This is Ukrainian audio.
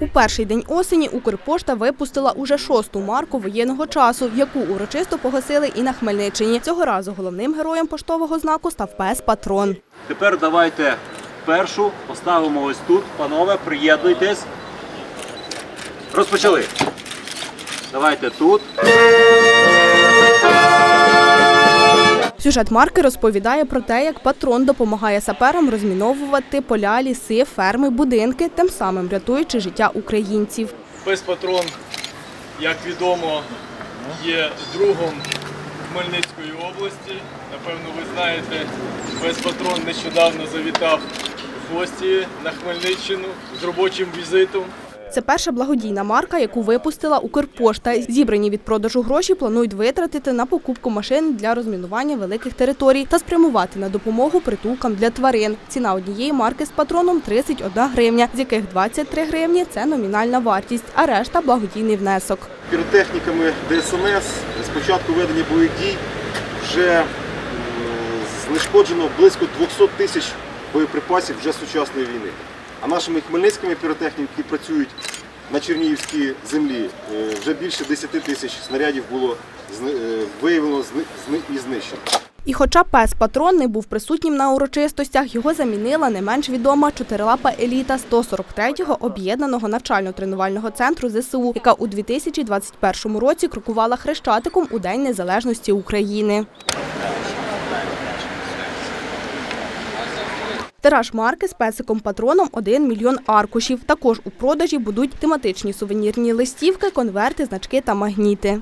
У перший день осені Укрпошта випустила уже шосту марку воєнного часу, яку урочисто погасили і на Хмельниччині. Цього разу головним героєм поштового знаку став пес Патрон. Тепер давайте першу поставимо ось тут. Панове, приєднуйтесь. Розпочали. Давайте тут. Сюжет марки розповідає про те, як патрон допомагає саперам розміновувати поля, ліси, ферми, будинки, тим самим рятуючи життя українців. Пес Патрон, як відомо, є другом Хмельницької області. Напевно, ви знаєте, пес Патрон нещодавно завітав в гості на Хмельниччину з робочим візитом. Це перша благодійна марка, яку випустила Укрпошта. Зібрані від продажу гроші планують витратити на покупку машин для розмінування великих територій та спрямувати на допомогу притулкам для тварин. Ціна однієї марки з патроном 31 гривня, з яких 23 гривні це номінальна вартість, а решта благодійний внесок. піротехніками ДСНС з початку ведення бойових дій вже знешкоджено близько 200 тисяч боєприпасів вже сучасної війни. А нашими хмельницькими піротехніками, які працюють на Чернігівській землі, е, вже більше 10 тисяч снарядів було е, виявлено і знищено. І хоча пес патрон не був присутнім на урочистостях, його замінила не менш відома чотирилапа еліта 143-го об'єднаного навчально-тренувального центру ЗСУ, яка у 2021 році крокувала хрещатиком у День Незалежності України. Тираж марки з песиком патроном 1 мільйон аркушів. Також у продажі будуть тематичні сувенірні листівки, конверти, значки та магніти.